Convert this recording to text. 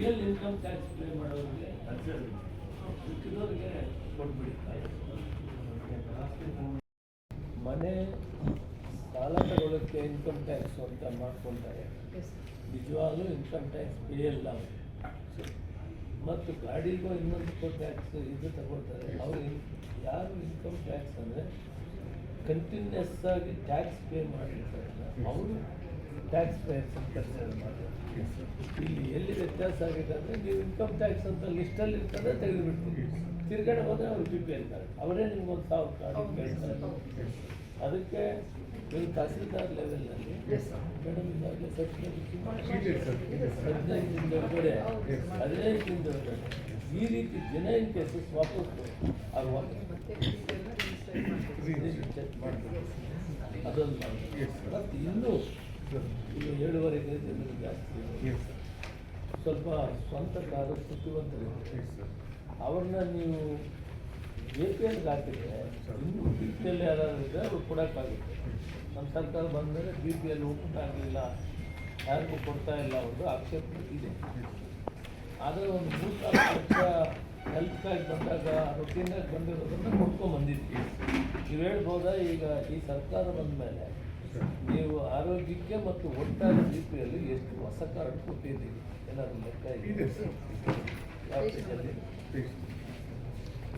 Real income tax pay ಮಾಡೋರಿಗೆ ಸಿಕ್ಕಿದವ್ರಿಗೆ ಕೊಟ್ಬಿಡಿ ಮನೆ ಸಾಲ ತಗೊಳ್ಳೋಕ್ಕೆ ಇನ್ಕಮ್ ಟ್ಯಾಕ್ಸ್ ಅಂತ ಮಾಡ್ಕೊಳ್ತಾರೆ ನಿಜವಾಗಲೂ ಇನ್ಕಮ್ ಟ್ಯಾಕ್ಸ್ ಪೇಯಲ್ಲ ಅವ್ರು. ಮತ್ತು ಗಾಡಿಗೂ ಇನ್ನೊಂದು ಟ್ಯಾಕ್ಸ್ ಇದು ತಗೊಳ್ತಾರೆ. ಅವ್ರು ಯಾರು ಇನ್ಕಮ್ ಟ್ಯಾಕ್ಸ್ ಅಂದರೆ ಕಂಟಿನ್ಯೂಸ್ ಆಗಿ ಟ್ಯಾಕ್ಸ್ ಪೇ ಮಾಡಿರ್ತಾರೆ ಅವರು ಟ್ಯಾಕ್ಸ್ ಪೇಯರ್ಸ್ ಅಂತ ಕನ್ಸಿಡರ್ ಮಾಡ್ತಾರೆ. ಇಲ್ಲಿ ಎಲ್ಲಿ ವ್ಯತ್ಯಾಸ ಆಗಿದೆ ಅಂದರೆ ನೀವು ಇನ್ಕಮ್ ಟ್ಯಾಕ್ಸ್ ಅಂತ ಲಿಸ್ಟಲ್ಲಿ ಇರ್ತದೆ ತೆಗೆದುಬಿಡ್ತೀವಿ ತಿರ್ಗಡೆ ಹೋದರೆ ಅವ್ರು ಬಿ ಪಿ ಅಂತಾರೆ ಅವರೇ ನಿಮ್ಗೊಂದು ಸಾವಿರ ಕಾರ್ಡ್ ಕೇಳ್ತಾರೆ. ಅದಕ್ಕೆ ನೀವು ತಹಸೀಲ್ದಾರ್ ಲೆವೆಲ್ನಲ್ಲಿ. ಮೇಡಮ್ ಇದಾಗಲೇ ಸರ್ಟಿಫಿಕೇಟ್ ಇದೆ ಸರ್, ಇದೆ ಸರ್. ಹದಿನೈದರಿಂದ ಒಳಗಡೆ ಹೌದು. ಹದಿನೈದರಿಂದ ಒಳಗಡೆ ಈ ರೀತಿ ಜೆನ್ಯೂನ್ ಕೇಸಸ್ ವಾಪಸ್ ಅವ್ರು ವಾಪಸ್ ಅದೊಂದು. ಮತ್ತು ಇನ್ನೂ ಜನರು ಜಾಸ್ತಿ. ಸ್ವಲ್ಪ ಸ್ವಂತ ಕಾರು ಸರ್ ಅವ್ರನ್ನ ನೀವು ಎ ಪಿ ಎಲ್ಗೆ ಹಾಕಿದ್ರೆ ಇನ್ನೂ ಬಿ ಪಿ ಎಲ್ ಯಾರಾದ್ರು ಇದ್ದರೆ ಅವ್ರು ಕೊಡೋಕ್ಕಾಗುತ್ತೆ ನಮ್ಮ ಸರ್ಕಾರ ಬಂದರೆ ಬಿ ಪಿ ಎಲ್ ಓಪನ್ ಆಗಲಿಲ್ಲ, ಯಾರಿಗೂ ಕೊಡ್ತಾ ಇಲ್ಲ ಒಂದು ಆಕ್ಷೇಪ ಇದೆ ಆದರೆ ಒಂದು ಮೂರು ಸಾವಿರ ಲಕ್ಷ ಹೆಲ್ತ್ ಕಾರ್ಡ್ ಬಂದಾಗ ರೊಟೀನಾಗಿ ಬಂದಿರೋದನ್ನು ಕೊಡ್ಕೊಂಡು ಬಂದಿದ್ವಿ. ನೀವು ಹೇಳ್ಬೋದಾ? ಈಗ ಈ ಸರ್ಕಾರ ಬಂದ ಮೇಲೆ ನೀವು ಆರೋಗ್ಯಕ್ಕೆ ಮತ್ತು ಒಟ್ಟಾರೆ ರೀತಿಯಲ್ಲಿ ಎಷ್ಟು ಹೊಸ ಕಾರ್ಡ್ ಕೊಟ್ಟಿದ್ದೀವಿ ಏನಾದರೂ ಲೆಕ್ಕ ಇದೆ